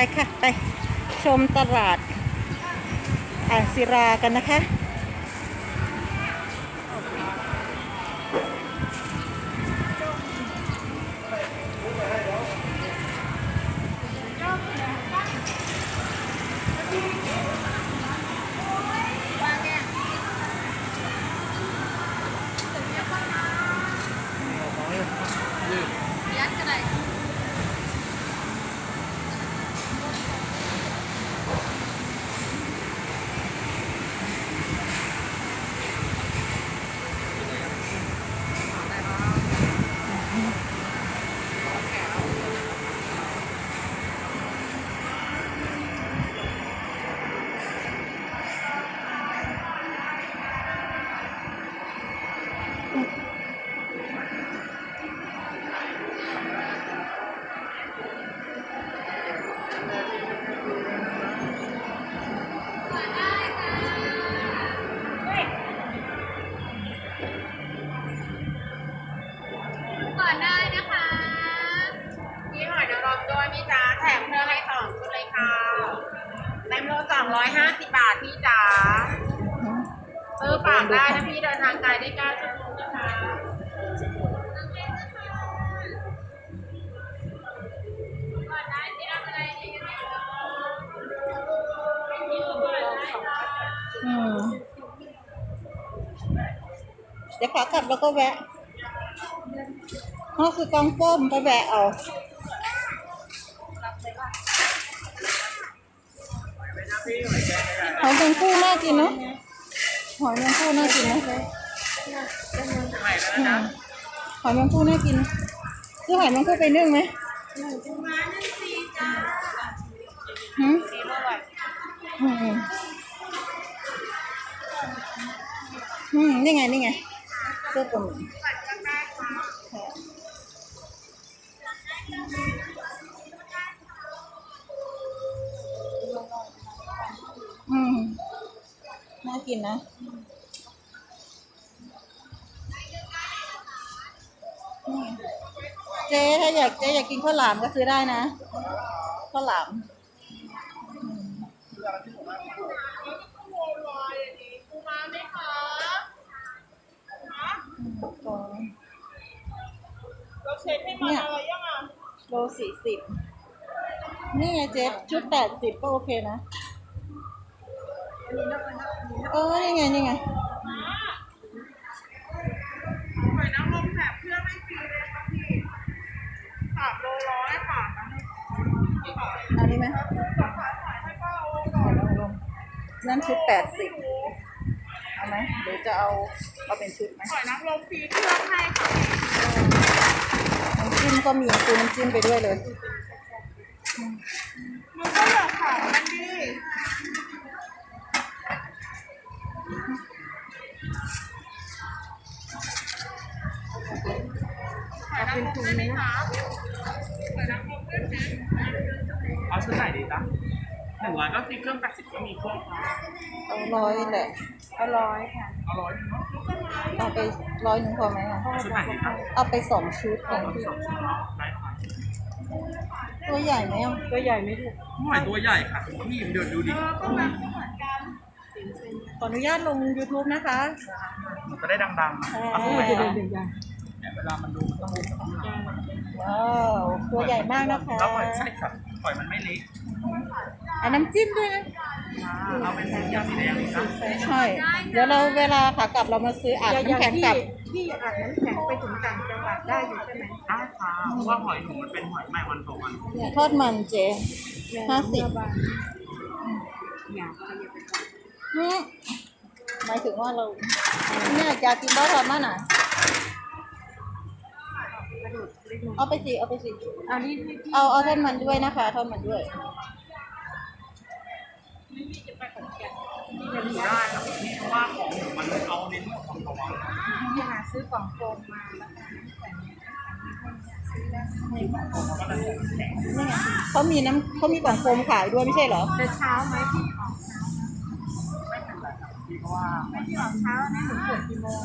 ไปค่ะ ไปชมตลาดอ่างศิรากันนะคะ ด้วยพี่จ๋าแถมเพื่อให้สองชุดเลยค่ะเต็มโลสองร้อยห้าสิบบาทพี่จ๋าซื้อฝากได้นะพี่เดินทางไกลได้เก้าชั่วโมงนะคะก่อนได้ที่รับอะไรดีไหมคะอืมเดี๋ยวขากลับแล้วก็แวะนั่นคือกองส้มไปแวะเอา หอยแมงคู่น่ากินเนาะหอยแมงคู่น่ากินนะหอยแมงคู่น่ากินซื้อหอยแมงคู่ไปนึ่งไหมหืมอืมนี่ไงนี่ไงเสื้อตัวหมีอื กินนะอืมเจ๊ถ้าอยากเจ๊อยากกินข้าวหลามก็ซื้อได้นะข้าวหลามปูม้าไหมคะก่อนเราเช็คให้มาอะไรยังอะโลสี่สิบนี่ไงเจ๊ชุดแปดสิบก็โอเคนะ เออ นี่ไง นี่ไงหอยนางรมแถมเพื่อไม่ฟรีเลยค่ะพี่สามโลร้อยค่ะอานี้ไหมสองขายให้ป้าโอ้เอาลงลงนั่นชุดแปดสิบเอาไหมหรือจะเอาเอาเป็นชุดไหมหอยนางรมฟรีเครื่องให้ค่ะน้ำจิ้มก็มีคือน้ำจิ้มไปด้วยเลย หอยนางรมได้ไหมคะหอยนางรมด้วยไหมเอาชุดไหนดีจ๊ะหนึ่งร้อยก็สิบเครื่องแปดสิบก็มีเครื่องครับเอาร้อยแหละอร่อยค่ะเอาร้อยหนึงเนาะเอาไปร้อยหนึ่งพอไหมอะเอาชุดไหนดีครับเอาไปสองชุดเอาไปสองชุดเนาะได้ค่ะตัวใหญ่ไหมอะตัวใหญ่ไม่ถูกหน่อยตัวใหญ่ค่ะพี่เดี๋ยวดูดิขออนุญาตลง YouTube นะคะมันจะได้ดังๆเอาชุดไหนครับ เนี่ยเวลามันดูมันต้องดูข้างหลังว้าวตัวใหญ่มากนะคะแล้วหอยใช่ครับหอยมันไม่เล็กเอาน้ำจิ้มด้วยนะเอาเป็นยาสีแดงเลยครับใช่ เดี๋ยวเราเวลาขากลับเรามาซื้ออ่างน้ำแข็งกลับที่อ่างน้ำแข็งไปถึงต่างจังหวัดได้อยู่ใช่ไหมได้ค่ะเพราะว่าหอยหนูมันเป็นหอยใหม่วันต่อวันเนี่ยทอดมันเจห้าสิบอยากไปอยากไปก่อนหืมหมายถึงว่าเราเนี่ยอยากกินบ้าทอดมันอะ กระโดด เล็กน้อยเอาไปสิเอาไปสิอันนี้ที่เอาเอาทอดมันด้วยนะคะทอดมันด้วยยังอยู่ได้ครับพี่เพราะว่าของหนูมันเอาเน้นของต่อวันที่หาซื้อกล่องโฟมมาแล้วก็ใส่นี่ไงเขามีน้ำเขามีกล่องโฟมขายด้วยไม่ใช่เหรอแต่เช้าไหมพี่ออกพี่ เพราะว่าไม่พี่ออกเช้านะหนูเปิดกี่โมง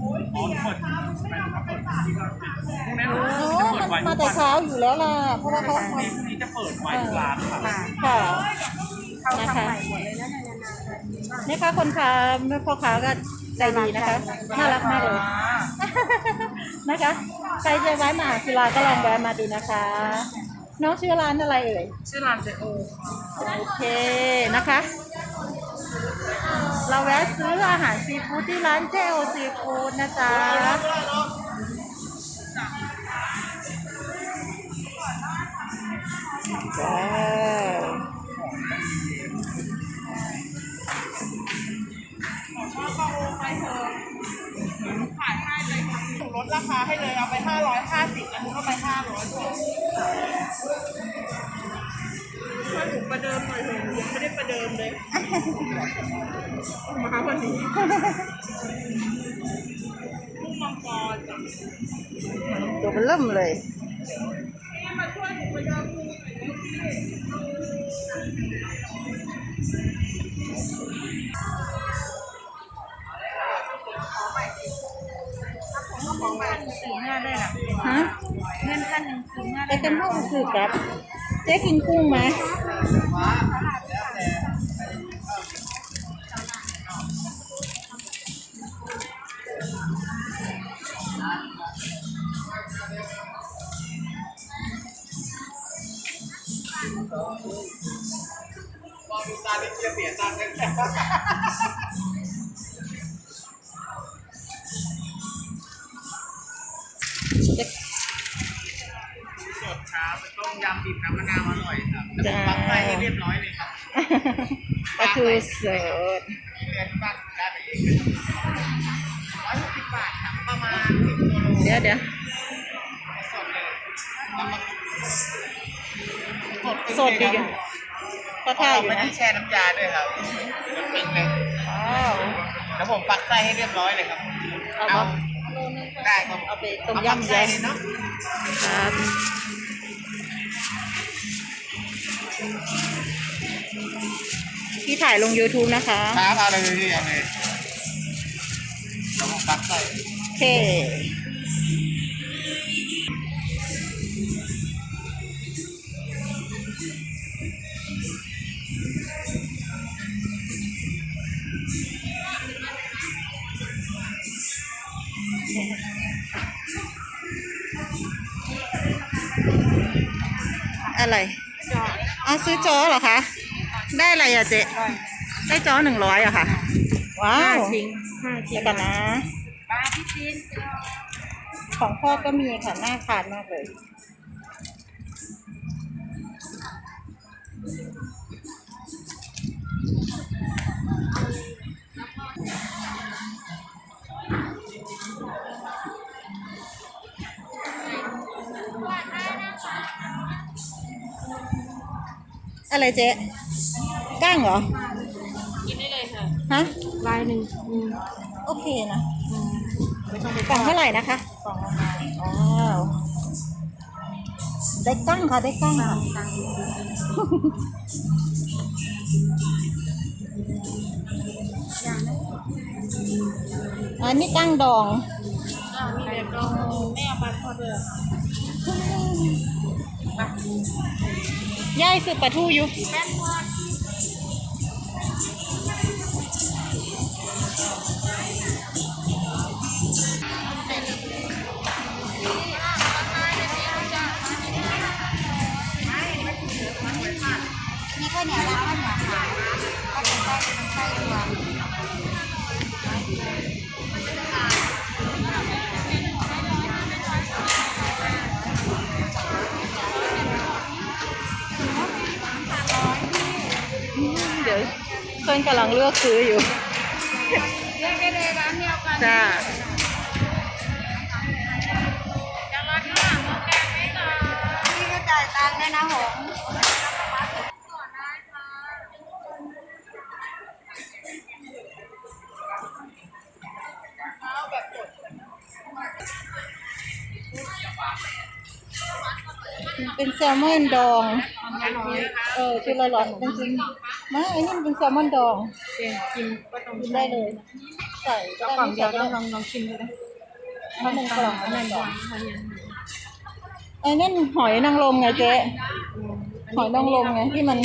อ๋อเปิดเป็นเปิดที่ก็ปิดพวกนี้โอ้เรามันไว้มาทุกแต่วันเช้าอยู่แล้วล่ะ เพราะว่าเขาพรุ่งนี้พรุ่งนี้จะเปิดไว้ทุกร้านค่ะค่ะเขานะทำคะใหม่หมดเลยนะเนี่ยนี่ค่ะคนค้าพ่อค้าก็ใจดีนะคะ น่ารักมากเลย นะคะใครจะไว้มาหาศิลาก็ลองแวะมาดูนะคะ น้องชื่อร้านอะไรเอ่ย ชื่อร้านเจโอโอเคนะคะ เราแวะซื้ออาหารซีฟู้ดที่ร้านเจโอซีฟู้ดนะจ๊ะจ้า มาวันนี้ลูกมังกรจ้ะตัวมันเริ่มเลยมาช่วยหนูประเดิมดูหน่อยนะสีหน้าได้หรอฮะเงินพันหนึ่งสีหน้าแต่กันพ่อสื่อกับเจ๊กินกุ้งไหม สดช้าเป็นต้มยำดิบน้ำมะนาวอร่อยครับจ้าปักไฟให้เรียบร้อยเลยครับปลาทูสดมีเรือนบ้านได้ไปเองร้อยหกสิบบาทครับประมาณสิบกิโลเดี๋ยวเดี๋ยวสดเลยน้ำมัน สดสดดีอยู่ก็ถ้าท่าเราอยู่ไม่นะได้แช่น้ำยาด้วยครับน้ำปิ้งเลยว้าวแล้วผมปักไส้ให้เรียบร้อยเลยครับเอาเอามาได้ครับเอาไปต้มเอาปักยำไส้ยเลยเนาะำครับพี่ถ่ายลง YouTube นะคะ ครับเอาเลยพี่เอาเลยแล้วผมปักไส้โอเค อะไรอ๋อซื้อจอเหรอคะ ได้อะไรอะเจ๊ได้จอหนึ่งร้อยอะค่ะ ว้าวทิ้งห้าทิ้เดี๋งยวกันนะปลาที่ชิ้นของพ่อก็มีค่ะน่าทานมากเลย อะไรเจ๊ก้างเหรอ กินได้เลยค่ะฮะ ลายหนึ่งอืมโอเคนะอืมไม่ต้องไปกล่องเท่าไหร่นะคะกล่องละมาว้าวได้กั้งค่ะ ได้กั้งค่ะตังค์อันนี้กั้งดอง อ่ามีแบบดองไม่เอาปลาทอดด้วยเหรอคะ ย่ายสืบปลาทูอยู่ อนกำลังเลือกซื้ออยู่เรียกได้เลยร้านเดียวกันจ้าจะมาข้างหลังโอเคไหมจ๊ะพี่ก็จ่ายตังค์ด้วยนะหง เป็นแซลมอนดอง เออคือละร้อยจริงๆไม่ไอ้นี่มันเป็นแซลมอนดองเองกินก็ต้องกินได้เลย ใส่ก็กล่ได้องไม่เดีใส่ยวก็ต้อได้งลองลองชิมดูนะเพราะมันกล่องอันมันั้นนกล่ก่อองนอันนั้นไอ้นั่นหอยนางรมไงเจ๊หอยนางรมไงที่มัน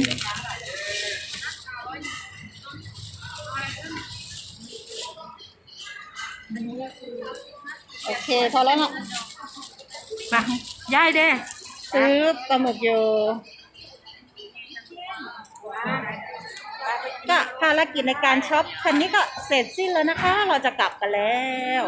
โอเคพอแล้วนะมาย่ายเด้ ซื้อปลาหมึกอยู่ก็ภารกิจในการช็อปคันนี้ก็เสร็จสิ้นแล้วนะคะ เราจะกลับกันแล้ว